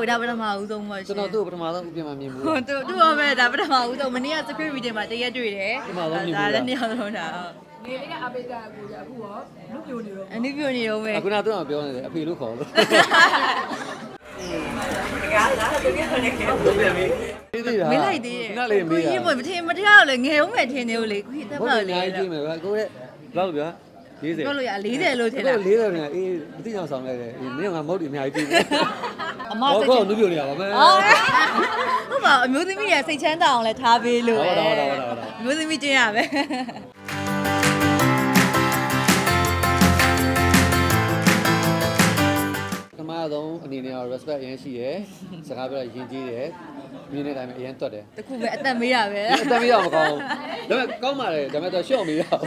ဟုတ်ဒါပထမဦးဆုံးပေါ့ရှင်ကျွန်တော်သူ့ကိုပထမဆုံးအခုပြန်မှမြင်ဘူး ဟုတ်သူသူ့ဘာပဲဒါပထမဦးဆုံးမနေ့က script reading မှာတရက်တွေ့တယ်ပထမဆုံးမြင်ဘူးလား ဒါလည်းနှစ်ယောက်လုံးတာဟုတ်နေလေးကအပိတ္တကိုကြအခုရောလူပြိုနေတော့ အနုပြိုနေတော့ပဲ အခုနကသူ့အောင်ပြောနေတယ်အဖေလို့ခေါ်လို့မေးသေးတာမေးလိုက်သေးတယ်ခုနလေးမေးတာကိုကြီးမထင်မထင်တော့လေငယ်ဦးမယ်ထင်နေလို့လေကိုကြီးတက်ဟုတ်ပါတယ်အလေများကြီးကြည့်မယ်ဗျာကိုယ့်ရဲ့ဘယ်လောက်ပြော40 ပြောလို့ရ40လို့ထင်လား 40နဲ့အေးမသိအောင်ဆောင်လိုက်တယ်အေးမင်းကငါမဟုတ်ဒီအများကြီးကြည့်တယ် အမဟောစိတ်ကောချမ်းနုပြနေရပါမယ်အော်ဟုတ်ပါအမျိုးသမီးတွေကစိတ်ချမ်းသာအောင်လဲထားပေးလို့ဟုတ်တယ်ဟုတ်တယ်ဟုတ်တယ်အမျိုးသမီးချင်းရပဲကမားဆုံးအနေနဲ့တော့ respect အရင်ရှိတယ်စကားပြောရရင်ကြီးတယ်မြင်တဲ့အတိုင်းပဲအရင်တွတ်တယ်တခုပဲအသက်မေးရပဲအတမ်းမရမကောင်းဘူးဒါပေမဲ့ကောင်းပါလေဒါပေမဲ့တော့ရှော့မရဘူး